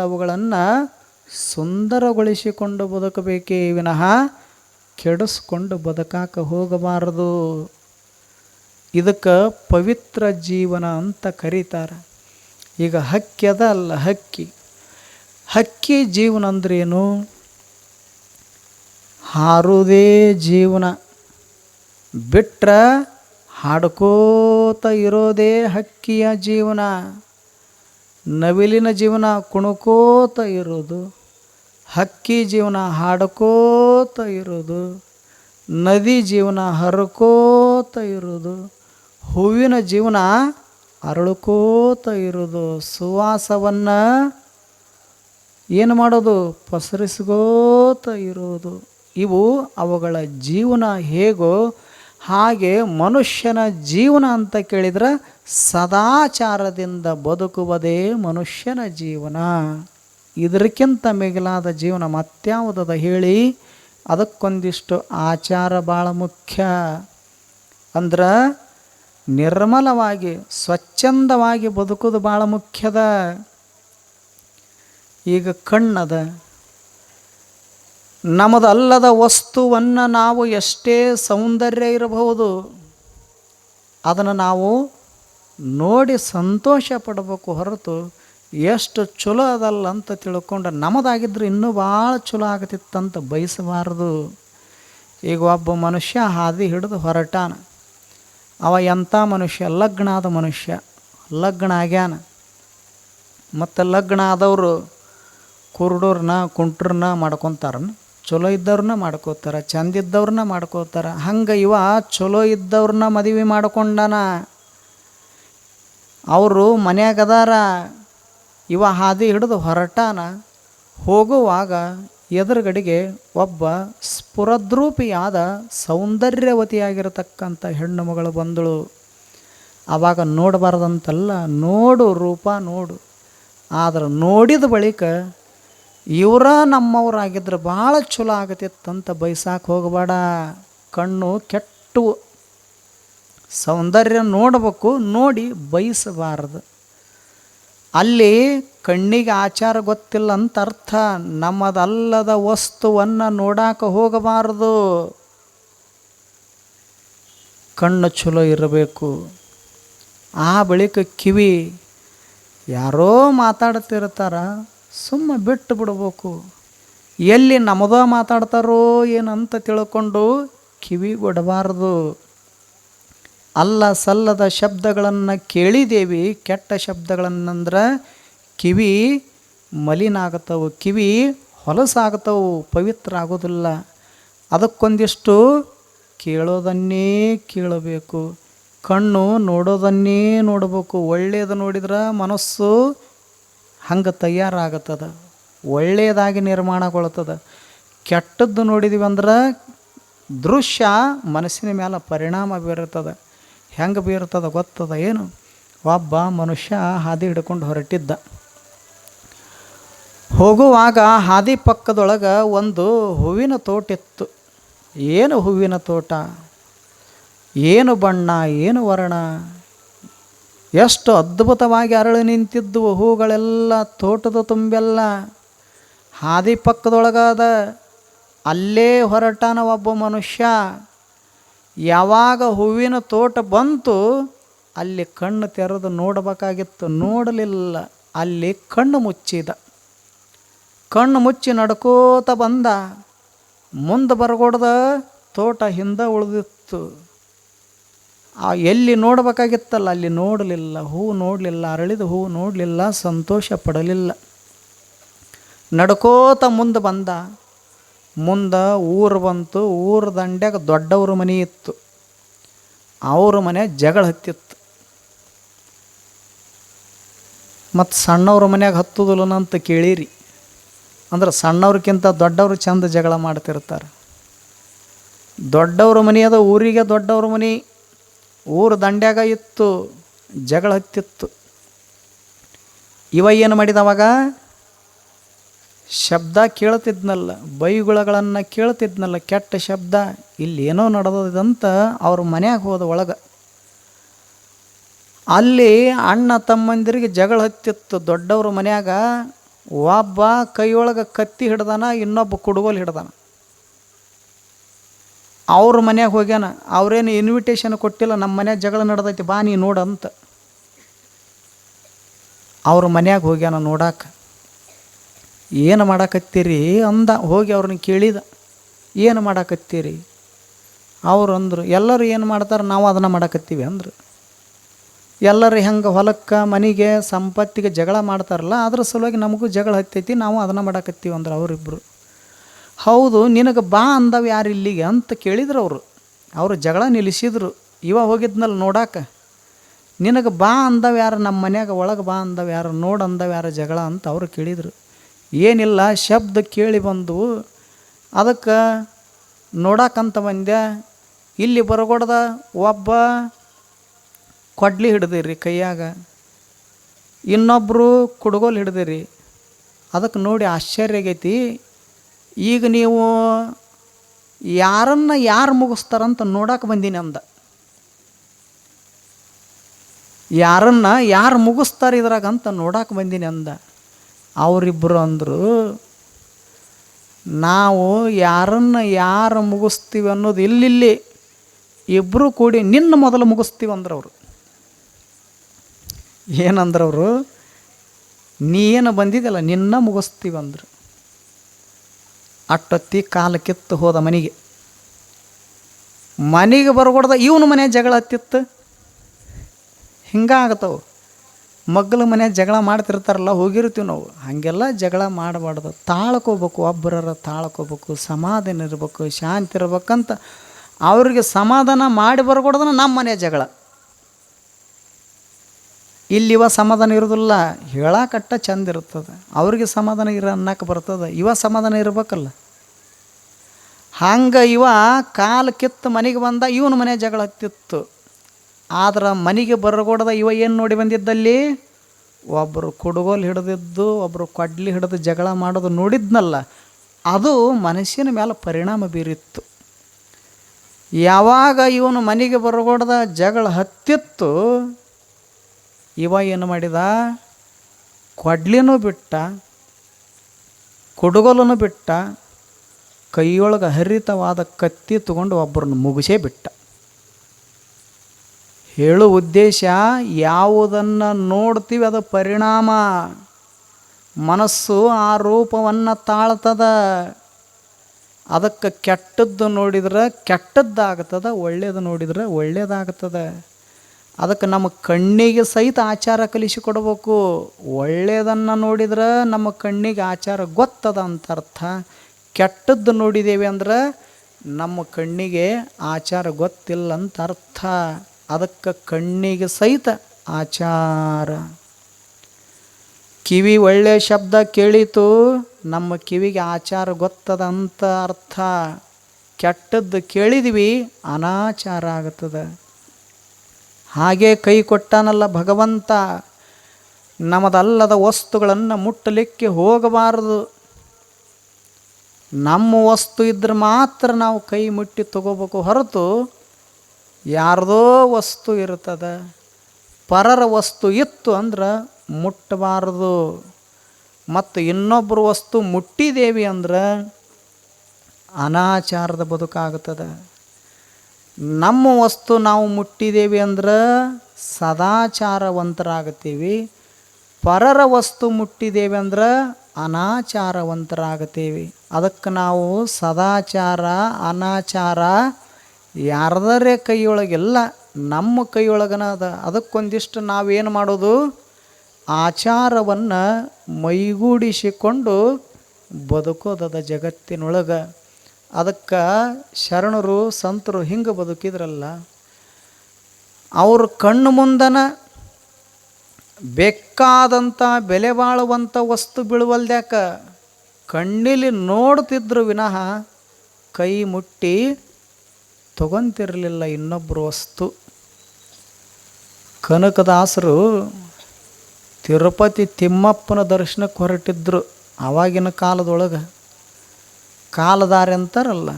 ಅವುಗಳನ್ನು ಸುಂದರಗೊಳಿಸಿಕೊಂಡು ಬದುಕಬೇಕೇ ವಿನಃ ಕೆಡಿಸ್ಕೊಂಡು ಬದುಕಾಕ ಹೋಗಬಾರದು. ಇದಕ್ಕೆ ಪವಿತ್ರ ಜೀವನ ಅಂತ ಕರೀತಾರೆ. ಈಗ ಹಕ್ಕಿ ಅಲ್ಲ ಹಕ್ಕಿ. ಹಕ್ಕಿ ಜೀವನ ಅಂದ್ರೇನು? ಹಾರುವುದೇ ಜೀವನ. ಬಿಟ್ರ ಹಾಡ್ಕೋತ ಇರೋದೇ ಹಕ್ಕಿಯ ಜೀವನ. ನವಿಲಿನ ಜೀವನ ಕುಣುಕೋತ ಇರೋದು ಹಕ್ಕಿ ಜೀವನ ಹಾಡ್ಕೋತ ಇರೋದು ನದಿ ಜೀವನ ಹರಕೋತ ಇರೋದು ಹೂವಿನ ಜೀವನ ಅರಳುಕೋತ ಇರೋದು ಸುವಾಸವನ್ನು ಏನು ಮಾಡೋದು? ಪಸರಿಸ್ಕೋತ ಇರೋದು ಇವು ಅವುಗಳ ಜೀವನ ಹೇಗೋ ಹಾಗೆ ಮನುಷ್ಯನ ಜೀವನ ಅಂತ ಕೇಳಿದ್ರೆ ಸದಾಚಾರದಿಂದ ಬದುಕುವುದೇ ಮನುಷ್ಯನ ಜೀವನ. ಇದಕ್ಕಿಂತ ಮಿಗಿಲಾದ ಜೀವನ ಮತ್ಯಾವುದದ ಹೇಳಿ ಅದಕ್ಕೊಂದಿಷ್ಟು ಆಚಾರ ಭಾಳ ಮುಖ್ಯ. ಅಂದ್ರೆ ನಿರ್ಮಲವಾಗಿ, ಸ್ವಚ್ಛಂದವಾಗಿ ಬದುಕೋದು ಭಾಳ ಮುಖ್ಯದ. ಈಗ ಕಣ್ಣದ, ನಮದಲ್ಲದ ವಸ್ತುವನ್ನು ನಾವು ಎಷ್ಟೇ ಸೌಂದರ್ಯ ಇರಬಹುದು, ಅದನ್ನು ನಾವು ನೋಡಿ ಸಂತೋಷ ಪಡಬೇಕು ಹೊರತು ಎಷ್ಟು ಚಲೋ ಅದಲ್ಲ ಅಂತ ತಿಳ್ಕೊಂಡು ನಮ್ಮದಾಗಿದ್ದರೆ ಇನ್ನೂ ಭಾಳ ಚಲೋ ಆಗತಿತ್ತಂತ ಬಯಸಬಾರ್ದು. ಈಗ ಒಬ್ಬ ಮನುಷ್ಯ ಹಾದಿ ಹಿಡಿದು ಹೊರಟಾನ. ಅವ ಎಂಥ ಮನುಷ್ಯ? ಲಗ್ನ ಆದ ಮನುಷ್ಯ. ಲಗ್ನ ಆಗ್ಯಾನ. ಮತ್ತು ಲಗ್ನ ಆದವರು ಕುರುಡೋರ್ನ ಕುಂಟ್ರನ್ನ ಮಾಡ್ಕೊತಾರನ ಚಲೋ ಇದ್ದವ್ರನ್ನ ಮಾಡ್ಕೋತಾರ. ಚಂದ ಇದ್ದವ್ರನ್ನ ಮಾಡ್ಕೋತಾರ. ಹಂಗೆ ಇವ ಚಲೋ ಇದ್ದವ್ರನ್ನ ಮದುವೆ ಮಾಡ್ಕೊಂಡಾನ. ಅವರು ಮನ್ಯಾಗದಾರ, ಇವ ಹಾದಿ ಹಿಡಿದು ಹೊರಟಾನ, ಹೋಗುವಾಗ ಎದುರುಗಡೆಗೆ ಒಬ್ಬ ಸ್ಫುರದ್ರೂಪಿಯಾದ ಸೌಂದರ್ಯವತಿಯಾಗಿರತಕ್ಕಂಥ ಹೆಣ್ಣು ಮಗಳು ಬಂದಳು. ಆವಾಗ ನೋಡಬಾರ್ದಂತಲ್ಲ ನೋಡು ರೂಪ ನೋಡು. ಆದ್ರೆ ನೋಡಿದ ಬಳಿಕ, ಇವರ ನಮ್ಮವರಾಗಿದ್ರೆ ಭಾಳ ಚಲೋ ಆಗತ್ತಿತ್ತಂತ ಬೈಸಾಕ ಹೋಗಬೇಡ. ಕಣ್ಣು ಕೆಟ್ಟು ಸೌಂದರ್ಯ ನೋಡಬೇಕು, ನೋಡಿ ಬಯಸಬಾರದು. ಅಲ್ಲಿ ಕಣ್ಣಿಗೆ ಆಚಾರ ಗೊತ್ತಿಲ್ಲ ಅಂತ ಅರ್ಥ. ನಮ್ಮದಲ್ಲದ ವಸ್ತುವನ್ನು ನೋಡಾಕ ಹೋಗಬಾರದು. ಕಣ್ಣು ಚಲೋ ಇರಬೇಕು. ಆ ಬಳಿಕ ಕಿವಿ, ಯಾರೋ ಮಾತಾಡ್ತಿರ್ತಾರ, ಸುಮ್ಮ ಬಿಟ್ಟು ಬಿಡ್ಬೇಕು. ಎಲ್ಲಿ ನಮ್ಮದೋ ಮಾತಾಡ್ತಾರೋ ಏನಂತ ತಿಳ್ಕೊಂಡು ಕಿವಿ ಕೊಡಬಾರ್ದು ಅಲ್ಲ ಸಲ್ಲದ ಶಬ್ದಗಳನ್ನು ಕೇಳಿದೇವಿ, ಕೆಟ್ಟ ಶಬ್ದಗಳನ್ನಂದ್ರೆ ಕಿವಿ ಮಲಿನ ಆಗತ್ತವು ಕಿವಿ ಹೊಲಸಾಗತ್ತವು ಪವಿತ್ರ ಆಗೋದಿಲ್ಲ ಅದಕ್ಕೊಂದಿಷ್ಟು ಕೇಳೋದನ್ನೇ ಕೇಳಬೇಕು, ಕಣ್ಣು ನೋಡೋದನ್ನೇ ನೋಡಬೇಕು. ಒಳ್ಳೆಯದು ನೋಡಿದ್ರೆ ಮನಸ್ಸು ಹಂಗೆ ತಯಾರಾಗತ್ತದ ಒಳ್ಳೆಯದಾಗಿ ನಿರ್ಮಾಣಗೊಳ್ತದ. ಕೆಟ್ಟದ್ದು ನೋಡಿದೀವಿ ಅಂದ್ರೆ ದೃಶ್ಯ ಮನಸ್ಸಿನ ಮೇಲೆ ಪರಿಣಾಮ ಬೀರುತ್ತದೆ ಹೆಂಗೆ ಬೀರ್ತದ ಗೊತ್ತದ ಏನು? ಒಬ್ಬ ಮನುಷ್ಯ ಹಾದಿ ಹಿಡ್ಕೊಂಡು ಹೊರಟಿದ್ದ. ಹೋಗುವಾಗ ಹಾದಿ ಪಕ್ಕದೊಳಗೆ ಒಂದು ಹೂವಿನ ತೋಟ ಇತ್ತು. ಏನು ಹೂವಿನ ತೋಟ? ಏನು ಬಣ್ಣ, ಏನು ವರ್ಣ? ಎಷ್ಟು ಅದ್ಭುತವಾಗಿ ಅರಳು ನಿಂತಿದ್ದುವು ಹೂಗಳೆಲ್ಲ, ತೋಟದ ತುಂಬೆಲ್ಲ. ಹಾದಿ ಪಕ್ಕದೊಳಗಾದ ಅಲ್ಲೇ ಹೊರಟಾನ ಒಬ್ಬ ಮನುಷ್ಯ. ಯಾವಾಗ ಹೂವಿನ ತೋಟ ಬಂತು, ಅಲ್ಲಿ ಕಣ್ಣು ತೆರೆದು ನೋಡಬೇಕಾಗಿತ್ತು. ನೋಡಲಿಲ್ಲ, ಅಲ್ಲಿ ಕಣ್ಣು ಮುಚ್ಚಿದ. ಕಣ್ಣು ಮುಚ್ಚಿ ನಡ್ಕೋತ ಬಂದ. ಮುಂದೆ ಬರಗೊಡ್ದ ತೋಟ ಹಿಂದೆ ಉಳಿದಿತ್ತು. ಆ, ಎಲ್ಲಿ ನೋಡಬೇಕಾಗಿತ್ತಲ್ಲ, ಅಲ್ಲಿ ನೋಡಲಿಲ್ಲ. ಹೂ ನೋಡಲಿಲ್ಲ, ಅರಳಿದ ಹೂ ನೋಡಲಿಲ್ಲ, ಸಂತೋಷ ಪಡಲಿಲ್ಲ. ನಡ್ಕೋತ ಮುಂದೆ ಬಂದ. ಮುಂದೆ ಊರು ಬಂತು, ಊರ ದಂಡ್ಯಾಗ ದೊಡ್ಡವ್ರ ಮನೆ ಇತ್ತು. ಅವ್ರ ಮನೆ ಜಗಳ ಹತ್ತಿತ್ತು. ಮತ್ತು ಸಣ್ಣವ್ರ ಮನ್ಯಾಗ ಹತ್ತುದಿಲ್ಲ ಅಂತ ಕೇಳಿರಿ. ಅಂದ್ರೆ ಸಣ್ಣವ್ರಕ್ಕಿಂತ ದೊಡ್ಡವರು ಚಂದ ಜಗಳ ಮಾಡ್ತಿರ್ತಾರೆ. ದೊಡ್ಡವ್ರ ಮನೆ ಅದ ಊರಿಗೆ ದೊಡ್ಡವ್ರ ಮನೆ. ಊರ ದಂಡ್ಯಾಗ ಇತ್ತು, ಜಗಳ ಹತ್ತಿತ್ತು. ಇವ ಏನು ಮಾಡಿದ ಅವಾಗ ಶಬ್ದ ಕೇಳ್ತಿದ್ನಲ್ಲ, ಬೈಗುಳಗಳನ್ನು ಕೇಳ್ತಿದ್ನಲ್ಲ, ಕೆಟ್ಟ ಶಬ್ದ. ಇಲ್ಲಿ ಏನೋ ನಡೆದಂತ ಅವ್ರ ಮನ್ಯಾಗ ಹೋದ ಒಳಗೆ. ಅಲ್ಲಿ ಅಣ್ಣ ತಮ್ಮಂದಿರಿಗೆ ಜಗಳ ಹತ್ತಿತ್ತು. ದೊಡ್ಡವ್ರ ಮನ್ಯಾಗ ಒಬ್ಬ ಕೈಯೊಳಗೆ ಕತ್ತಿ ಹಿಡ್ದಾನ, ಇನ್ನೊಬ್ಬ ಕುಡುಗೋಲು ಹಿಡ್ದಾನ. ಅವ್ರ ಮನ್ಯಾಗ ಹೋಗ್ಯಾನ, ಅವ್ರೇನು ಇನ್ವಿಟೇಷನ್ ಕೊಟ್ಟಿಲ್ಲ, ನಮ್ಮ ಮನ್ಯಾಗ ಜಗಳ ನಡೆದೈತಿ, ಬಾ ನೀ ನೋಡಂತ. ಅವ್ರ ಮನ್ಯಾಗ ಹೋಗ್ಯಾನ ನೋಡಾಕ. ಏನು ಮಾಡಾಕತ್ತೀರಿ ಅಂದ ಹೋಗಿ ಅವ್ರನ್ನ ಕೇಳಿದ, ಏನು ಮಾಡಾಕತ್ತೀರಿ? ಅವ್ರು ಅಂದರು, ಎಲ್ಲರೂ ಏನು ಮಾಡ್ತಾರೆ ನಾವು ಅದನ್ನು ಮಾಡಾಕತ್ತೀವಿ ಅಂದರು. ಎಲ್ಲರೂ ಹೆಂಗೆ ಹೊಲಕ್ಕೆ, ಮನೆಗೆ, ಸಂಪತ್ತಿಗೆ ಜಗಳ ಮಾಡ್ತಾರಲ್ಲ, ಅದ್ರ ಸಲುವಾಗಿ ನಮಗೂ ಜಗಳ ಹತ್ತೈತಿ, ನಾವು ಅದನ್ನು ಮಾಡಾಕತ್ತೀವಿ ಅಂದ್ರೆ ಅವರಿಬ್ಬರು ಹೌದು, ನಿನಗೆ ಬಾ ಅಂದವ ಯಾರು ಇಲ್ಲಿಗೆ ಅಂತ ಕೇಳಿದ್ರು ಅವರು. ಅವರು ಜಗಳ ನಿಲ್ಲಿಸಿದ್ರು. ಇವ ಹೋಗಿದ್ನಲ್ಲ ನೋಡಾಕ. ನಿನಗೆ ಬಾ ಅಂದವು ಯಾರು ನಮ್ಮ ಮನ್ಯಾಗ ಒಳಗೆ ಬಾ ಅಂದವು ಯಾರು, ನೋಡು ಅಂದವ ಯಾರು ಜಗಳ ಅಂತ ಅವರು ಕೇಳಿದರು. ಏನಿಲ್ಲ, ಶಬ್ದ ಕೇಳಿ ಬಂದು, ಅದಕ್ಕೆ ನೋಡಾಕಂತ ಬಂದೆ ಇಲ್ಲಿ ಬರಗೊಡ್ದ ಒಬ್ಬ ಕೊಡ್ಲಿ ಹಿಡ್ದಿರಿ ಕೈಯಾಗ ಇನ್ನೊಬ್ಬರು ಕುಡುಗೋಲು ಹಿಡ್ದಿರಿ. ಅದಕ್ಕೆ ನೋಡಿ ಆಶ್ಚರ್ಯ ಆಗೈತಿ, ಈಗ ನೀವು ಯಾರನ್ನು ಯಾರು ಮುಗಿಸ್ತಾರಂತ ನೋಡಕ್ಕೆ ಬಂದೀನಿ ಅಂದ. ಯಾರನ್ನು ಯಾರು ಮುಗಿಸ್ತಾರೆ ಇದ್ರಾಗ ಅಂತ ನೋಡಕ್ಕೆ ಬಂದೀನಿ ಅಂದ. ಅವರಿಬ್ಬರು ಅಂದರು, ನಾವು ಯಾರನ್ನು ಯಾರು ಮುಗಿಸ್ತೀವಿ ಅನ್ನೋದು ಇಲ್ಲಿಲ್ಲಿ. ಇಬ್ಬರು ಕೂಡಿ ನಿನ್ನ ಮೊದಲು ಮುಗಿಸ್ತೀವಿ ಅಂದ್ರೆ ಅವರು ಏನಂದ್ರವರು, ನೀ ಏನು ಬಂದಿದ್ದಲ್ಲ ನಿನ್ನ ಮುಗಿಸ್ತೀವಿ ಅಂದರು. ಅಟ್ಟೊತ್ತಿ ಕಾಲು ಕಿತ್ತು ಹೋದ ಮನೆಗೆ. ಮನೆಗೆ ಬರಗೊಡ್ದ ಇವನು ಮನೆ ಜಗಳ ಹತ್ತಿತ್ತು. ಹಿಂಗಾಗತ್ತವು ಮಗ್ಲ ಮನೆ ಜಗಳ ಮಾಡ್ತಿರ್ತಾರಲ್ಲ, ಹೋಗಿರ್ತೀವಿ ನಾವು. ಹಾಗೆಲ್ಲ ಜಗಳ ಮಾಡಬಾರ್ದು. ತಾಳ್ಕೋಬೇಕು, ಒಬ್ಬರರ ತಾಳ್ಕೋಬೇಕು, ಸಮಾಧಾನ ಇರಬೇಕು, ಶಾಂತಿ ಇರ್ಬೇಕಂತ ಅವ್ರಿಗೆ ಸಮಾಧಾನ ಮಾಡಿ ಬರ್ಕೊಡ್ದನ ನಮ್ಮ ಮನೆ ಜಗಳ. ಇಲ್ಲಿವ ಸಮಾಧಾನ ಇರೋದಿಲ್ಲ, ಹೇಳಕಟ್ಟ ಚಂದ ಇರ್ತದೆ. ಅವ್ರಿಗೆ ಸಮಾಧಾನ ಇರ ಅನ್ನಕ್ಕೆ ಬರ್ತದೆ, ಇವ ಸಮಾಧಾನ ಇರಬೇಕಲ್ಲ. ಹಂಗೆ ಇವ ಕಾಲು ಕಿತ್ತು ಮನೆಗೆ ಬಂದ, ಇವನ ಮನೆ ಜಗಳ ಹತ್ತಿತ್ತು. ಆದ್ರೆ ಮನೆಗೆ ಬರಗೊಡದ ಇವ ಏನು ನೋಡಿ ಬಂದಿದ್ದಲ್ಲಿ? ಒಬ್ಬರು ಕುಡುಗೋಲು ಹಿಡಿದಿದ್ದು ಒಬ್ಬರು ಕೊಡ್ಲಿ ಹಿಡಿದು ಜಗಳ ಮಾಡೋದು ನೋಡಿದ್ನಲ್ಲ, ಅದು ಮನಸ್ಸಿನ ಮೇಲೆ ಪರಿಣಾಮ ಬೀರಿತ್ತು. ಯಾವಾಗ ಇವನು ಮನೆಗೆ ಬರಗೊಡದ ಜಗಳ ಹತ್ತಿತ್ತು, ಇವ ಏನು ಮಾಡಿದ? ಕೊಡ್ಲಿನೂ ಬಿಟ್ಟ, ಕುಡುಗೋಲನು ಬಿಟ್ಟ, ಕೈಯೊಳಗೆ ಹರಿತವಾದ ಕತ್ತಿ ತಗೊಂಡು ಒಬ್ಬರನ್ನು ಮುಗಿಸೇ ಬಿಟ್ಟ. ಹೇಳು ಉದ್ದೇಶ, ಯಾವುದನ್ನು ನೋಡ್ತೀವಿ ಅದು ಪರಿಣಾಮ. ಮನಸ್ಸು ಆ ರೂಪವನ್ನು ತಾಳ್ತದ. ಅದಕ್ಕೆ ಕೆಟ್ಟದ್ದು ನೋಡಿದ್ರೆ ಕೆಟ್ಟದ್ದಾಗ್ತದ, ಒಳ್ಳೇದು ನೋಡಿದ್ರೆ ಒಳ್ಳೇದಾಗ್ತದೆ. ಅದಕ್ಕೆ ನಮ್ಮ ಕಣ್ಣಿಗೆ ಸಹಿತ ಆಚಾರ ಕಲಿಸಿಕೊಡ್ಬೇಕು ಒಳ್ಳೆಯದನ್ನು ನೋಡಿದ್ರೆ ನಮ್ಮ ಕಣ್ಣಿಗೆ ಆಚಾರ ಗೊತ್ತದ ಅಂತ ಅರ್ಥ. ಕೆಟ್ಟದ್ದು ನೋಡಿದ್ದೇವೆ ಅಂದ್ರೆ ನಮ್ಮ ಕಣ್ಣಿಗೆ ಆಚಾರ ಗೊತ್ತಿಲ್ಲ ಅಂತ ಅರ್ಥ. ಅದಕ್ಕೆ ಕಣ್ಣಿಗೆ ಸಹಿತ ಆಚಾರ. ಕಿವಿ ಒಳ್ಳೆಯ ಶಬ್ದ ಕೇಳಿತು, ನಮ್ಮ ಕಿವಿಗೆ ಆಚಾರ ಗೊತ್ತದ ಅಂತ ಅರ್ಥ. ಕೆಟ್ಟದ್ದು ಕೇಳಿದ್ವಿ, ಅನಾಚಾರ ಆಗುತ್ತದೆ. ಹಾಗೆ ಕೈ ಕೊಟ್ಟಾನಲ್ಲ ಭಗವಂತ, ನಮದಲ್ಲದ ವಸ್ತುಗಳನ್ನು ಮುಟ್ಟಲಿಕ್ಕೆ ಹೋಗಬಾರದು. ನಮ್ಮ ವಸ್ತು ಇದ್ರೆ ಮಾತ್ರ ನಾವು ಕೈ ಮುಟ್ಟಿ ತಗೋಬೇಕು ಹೊರತು ಯಾರ್ದೋ ವಸ್ತು ಇರ್ತದೆ, ಪರರ ವಸ್ತು ಇತ್ತು ಅಂದ್ರೆ ಮುಟ್ಟಬಾರದು. ಮತ್ತು ಇನ್ನೊಬ್ಬರ ವಸ್ತು ಮುಟ್ಟಿದೇವಿ ಅಂದ್ರೆ ಅನಾಚಾರದ ಬದುಕಾಗುತ್ತದೆ ನಮ್ಮ ವಸ್ತು ನಾವು ಮುಟ್ಟಿದ್ದೇವೆ ಅಂದ್ರೆ ಸದಾಚಾರವಂತರಾಗುತ್ತೀವಿ, ಪರರ ವಸ್ತು ಮುಟ್ಟಿದ್ದೇವೆ ಅಂದ್ರೆ ಅನಾಚಾರವಂತರಾಗುತ್ತೀವಿ. ಅದಕ್ಕೆ ನಾವು ಸದಾಚಾರ, ಅನಾಚಾರ ಯಾರದರೆ ಕೈಯೊಳಗೆಲ್ಲ ನಮ್ಮ ಕೈಯೊಳಗನ ಅದ ಅದಕ್ಕೊಂದಿಷ್ಟು ನಾವೇನು ಮಾಡೋದು? ಆಚಾರವನ್ನು ಮೈಗೂಡಿಸಿಕೊಂಡು ಬದುಕೋದದ ಜಗತ್ತಿನೊಳಗೆ. ಅದಕ್ಕೆ ಶರಣರು, ಸಂತರು ಹಿಂಗೆ ಬದುಕಿದ್ರಲ್ಲ. ಅವ್ರ ಕಣ್ಣು ಮುಂದನ ಬೇಕಾದಂಥ ಬೆಲೆ ಬಾಳುವಂಥ ವಸ್ತು ಬೀಳುವಲ್ದ್ಯಾಕ? ಕಣ್ಣಿಲಿ ನೋಡ್ತಿದ್ರು ವಿನಃ ಕೈ ಮುಟ್ಟಿ ತಗೊಂತಿರಲಿಲ್ಲ ಇನ್ನೊಬ್ಬರು ವಸ್ತು. ಕನಕದಾಸರು ತಿರುಪತಿ ತಿಮ್ಮಪ್ಪನ ದರ್ಶನಕ್ಕೆ ಹೊರಟಿದ್ರು ಆವಾಗಿನ ಕಾಲದೊಳಗೆ. ಕಾಲದಾರೆ ಅಂತಾರಲ್ಲ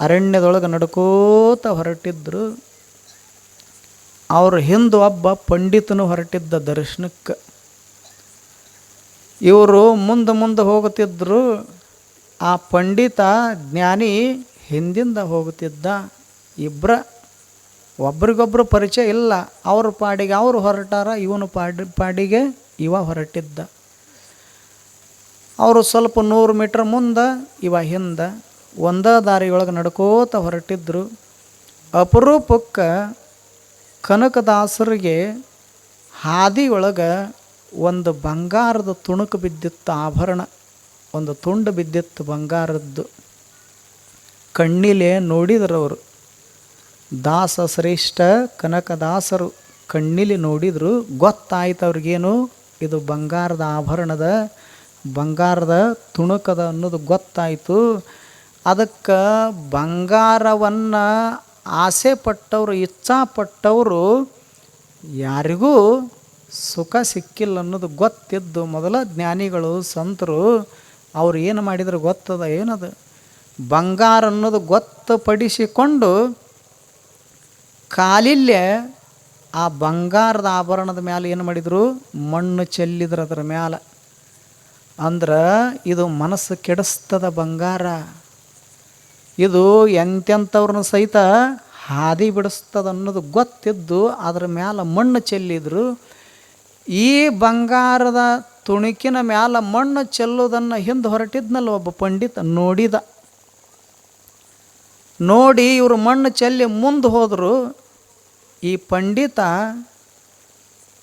ಅರಣ್ಯದೊಳಗೆ ನಡ್ಕೋತ ಹೊರಟಿದ್ರು. ಅವ್ರ ಹಿಂದೆ ಒಬ್ಬ ಪಂಡಿತನು ಹೊರಟಿದ್ದ ದರ್ಶನಕ್ಕೆ. ಇವರು ಮುಂದೆ ಮುಂದೆ ಹೋಗುತ್ತಿದ್ದರು ಆ ಪಂಡಿತ ಜ್ಞಾನಿ ಹಿಂದಿಂದ ಹೋಗುತ್ತಿದ್ದ ಇಬ್ಬರ ಒಬ್ರಿಗೊಬ್ರು ಪರಿಚಯ ಇಲ್ಲ. ಅವ್ರ ಪಾಡಿಗೆ ಅವರು ಹೊರಟಾರ, ಇವನು ಪಾಡಿ, ಪಾಡಿಗೆ ಇವ ಹೊರಟಿದ್ದ. ಅವರು ಸ್ವಲ್ಪ ನೂರು ಮೀಟ್ರ್ ಮುಂದೆ, ಇವ ಹಿಂದೆ ಒಂದೇ ದಾರಿಯೊಳಗೆ ನಡ್ಕೋತ ಹೊರಟಿದ್ರು. ಅಪರೂಪಕ್ಕೆ ಕನಕದಾಸರಿಗೆ ಹಾದಿಯೊಳಗೆ ಒಂದು ಬಂಗಾರದ ತುಣುಕು ಬಿದ್ದಿತ್ತು, ಆಭರಣ, ಒಂದು ತುಂಡು ಬಿದ್ದಿತ್ತು ಬಂಗಾರದ್ದು. ಕಣ್ಣಿಲೆ ನೋಡಿದ್ರು ಅವರು ದಾಸ ಶ್ರೇಷ್ಠ ಕನಕದಾಸರು ಕಣ್ಣಿಲಿ ನೋಡಿದರು. ಗೊತ್ತಾಯ್ತು ಅವ್ರಿಗೇನು? ಇದು ಬಂಗಾರದ ಆಭರಣದ, ಬಂಗಾರದ ತುಣುಕದ ಅನ್ನೋದು ಗೊತ್ತಾಯಿತು. ಅದಕ್ಕೆ ಬಂಗಾರವನ್ನು ಆಸೆ ಪಟ್ಟವರು ಇಚ್ಛಾಪಟ್ಟವರು ಯಾರಿಗೂ ಸುಖ ಸಿಕ್ಕಿಲ್ಲ ಅನ್ನೋದು ಗೊತ್ತಿದ್ದು ಮೊದಲ ಜ್ಞಾನಿಗಳು, ಸಂತರು. ಅವ್ರು ಏನು ಮಾಡಿದ್ರು ಗೊತ್ತದ? ಏನದು? ಬಂಗಾರ ಅನ್ನೋದು ಗೊತ್ತುಪಡಿಸಿಕೊಂಡು ಕಾಲಿಲ್ಲೇ ಆ ಬಂಗಾರದ ಆಭರಣದ ಮ್ಯಾಲೆ ಏನು ಮಾಡಿದರು? ಮಣ್ಣು ಚೆಲ್ಲಿದ್ರು ಅದರ ಮೇಲೆ ಅಂದ್ರೆ ಇದು ಮನಸ್ಸು ಕೆಡಿಸ್ತದ ಬಂಗಾರ. ಇದು ಎಂತೆಂಥವ್ರನ್ನ ಸಹಿತ ಹಾದಿ ಬಿಡಿಸ್ತದ ಅನ್ನೋದು ಗೊತ್ತಿದ್ದು ಅದರ ಮೇಲೆ ಮಣ್ಣು ಚೆಲ್ಲಿದ್ರು. ಈ ಬಂಗಾರದ ತುಣುಕಿನ ಮ್ಯಾಲ ಮಣ್ಣು ಚೆಲ್ಲೋದನ್ನು ಹಿಂದೆ ಹೊರಟಿದ್ನಲ್ಲ ಒಬ್ಬ ಪಂಡಿತ ನೋಡಿದ. ನೋಡಿ ಇವರು ಮಣ್ಣು ಚೆಲ್ಲಿ ಮುಂದೆ ಹೋದರು, ಈ ಪಂಡಿತ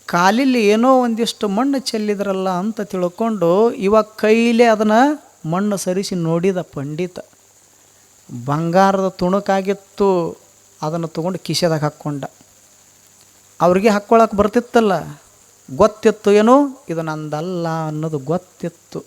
ಕಾಲಿಲಿ ಏನೋ ಒಂದಿಷ್ಟು ಮಣ್ಣು ಚೆಲ್ಲಿದ್ರಲ್ಲ ಅಂತ ತಿಳ್ಕೊಂಡು ಇವ ಕೈಲೇ ಅದನ್ನು ಮಣ್ಣು ಸರಿಸಿ ನೋಡಿದ ಪಂಡಿತ. ಬಂಗಾರದ ತುಣುಕಾಗಿತ್ತು, ಅದನ್ನು ತೊಗೊಂಡು ಕಿಶೆದಾಗ ಹಾಕ್ಕೊಂಡ. ಅವ್ರಿಗೆ ಹಾಕ್ಕೊಳಕ್ಕೆ ಬರ್ತಿತ್ತಲ್ಲ, ಗೊತ್ತಿತ್ತು ಏನು? ಇದು ನಂದಲ್ಲ ಅನ್ನೋದು ಗೊತ್ತಿತ್ತು.